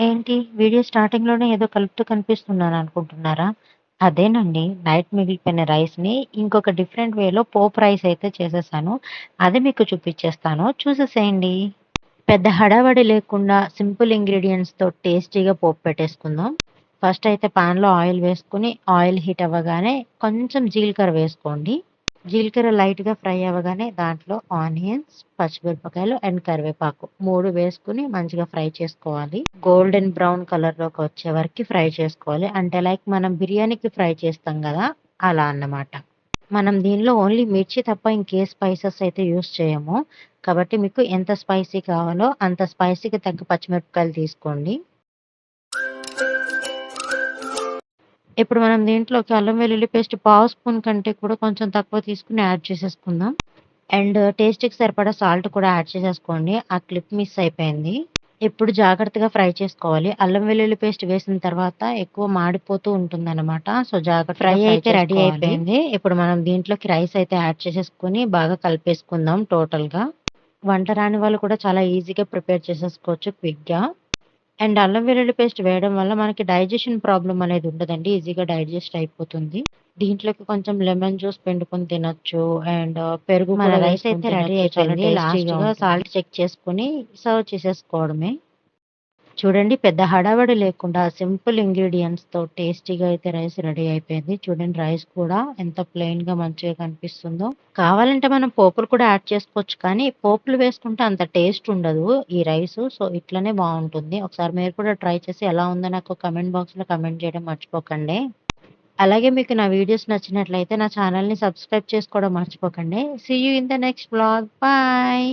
ఏంటి వీడియో స్టార్టింగ్‌లోనే ఏదో కలుపుతూ కనిపిస్తున్నాను అనుకుంటున్నారా? అదేనండి. నైట్ మిగిలిపోయిన రైస్‌ని ఇంకొక డిఫరెంట్ వేలో పోపు రైస్ అయితే చేసేసాను. అది మీకు చూపిచ్చేస్తాను. చూసేసేయండి. పెద్ద హడావిడి లేకుండా సింపుల్ ఇంగ్రీడియెంట్స్‌తో టేస్టీగా పోపు పెట్టేసుకుందాం. ఫస్ట్ అయితే పాన్‌లో ఆయిల్ వేసుకొని, ఆయిల్ హీట్ అవ్వగానే కొంచెం జీలకర్ర వేసుకోండి. జీలకర్ర లైట్‌గా ఫ్రై అవ్వగానే దాంట్లో ఆనియన్స్, పచ్చిమిరపకాయలు అండ్ కరివేపాకు మూడు వేసుకుని మంచిగా ఫ్రై చేసుకోవాలి. గోల్డెన్ బ్రౌన్ కలర్‌లోకి వచ్చే వరకు ఫ్రై చేసుకోవాలి. అంటే లైక్ మనం బిర్యానీకి ఫ్రై చేస్తాం కదా అలా అన్నమాట. మనం దీనిలో ఓన్లీ మిర్చి తప్ప ఇంకే స్పైసెస్ అయితే యూస్ చేయము. కాబట్టి మీకు ఎంత స్పైసీ కావాలో అంత స్పైసీకి తగ్గ పచ్చిమిరపకాయలు తీసుకోండి. ఇప్పుడు మనం దీంట్లోకి అల్లం వెల్లుల్లి పేస్ట్ పావు స్పూన్ కంటే కూడా కొంచెం తక్కువ తీసుకొని యాడ్ చేసేసుకుందాం. అండ్ టేస్ట్‌కి సరిపడా సాల్ట్ కూడా యాడ్ చేసేసుకోండి. ఆ క్లిప్ మిస్ అయిపోయింది. ఇప్పుడు జాగ్రత్తగా ఫ్రై చేసుకోవాలి. అల్లం వెల్లుల్లి పేస్ట్ వేసిన తర్వాత ఎక్కువ మాడిపోతూ ఉంటుందన్నమాట. సో, జాగ్రత్తగా ఫ్రై అయితే రెడీ అయిపోయింది. ఇప్పుడు మనం దీంట్లోకి రైస్ అయితే యాడ్ చేసేసుకొని బాగా కలిపేసుకుందాం టోటల్‌గా. వంట రాని వాళ్ళు కూడా చాలా ఈజీగా ప్రిపేర్ చేసేసుకోవచ్చు క్విక్‌గా. అండ్ అల్లం వెల్లుల్లి పేస్ట్ వేయడం వల్ల మనకి డైజెషన్ ప్రాబ్లమ్ అనేది ఉండదండి. ఈజీగా డైజెస్ట్ అయిపోతుంది. దీంట్లోకి కొంచెం లెమన్ జ్యూస్ పిండుకొని తినొచ్చు. అండ్ పెరుగు మన రైస్ అయితే రెడీ అయిపోయింది. లాస్ట్‌గా ఉంటుంది. సాల్ట్ చెక్ చేసుకొని సర్వ్ చేసేసుకోవడమే. చూడండి పెద్ద హడావిడి లేకుండా సింపుల్ ఇంగ్రీడియెంట్స్‌తో టేస్టీగా అయితే రైస్ రెడీ అయిపోయింది. చూడండి రైస్ కూడా ఎంత ప్లెయిన్‌గా మంచిగా కనిపిస్తుందో. కావాలంటే మనం పోపులు కూడా యాడ్ చేసుకోవచ్చు. కానీ పోపులు వేసుకుంటే అంత టేస్ట్ ఉండదు ఈ రైస్ సో, ఇట్లనే బాగుంటుంది ఒకసారి మీరు కూడా ట్రై చేసి ఎలా ఉందో నాకు కమెంట్ బాక్స్‌లో కమెంట్ చేయడం మర్చిపోకండి. అలాగే మీకు నా వీడియోస్ నచ్చినట్లయితే నా ఛానల్ని సబ్స్క్రైబ్ చేసుకోవడం మర్చిపోకండి. See you in the next blog bye.